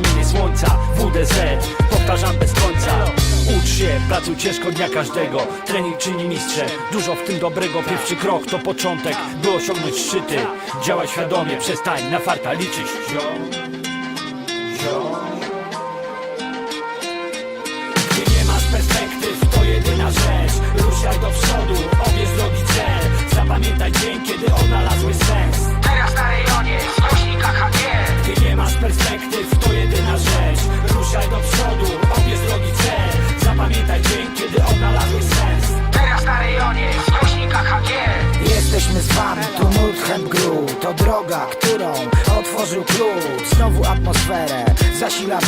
promienie słońca WDZ, powtarzam bez końca. Ucz się, pracuj ciężko dnia każdego. Trening czyni mistrzem, dużo w tym dobrego Pierwszy krok to początek, by osiągnąć szczyty. Działaj świadomie, przestań na farta liczyć. Gdy nie masz perspektyw, to jedyna rzecz. Ruszaj do przodu, Jesteśmy z wami, tu Nordham Gru To droga, którą otworzył klucz Znowu atmosferę zasila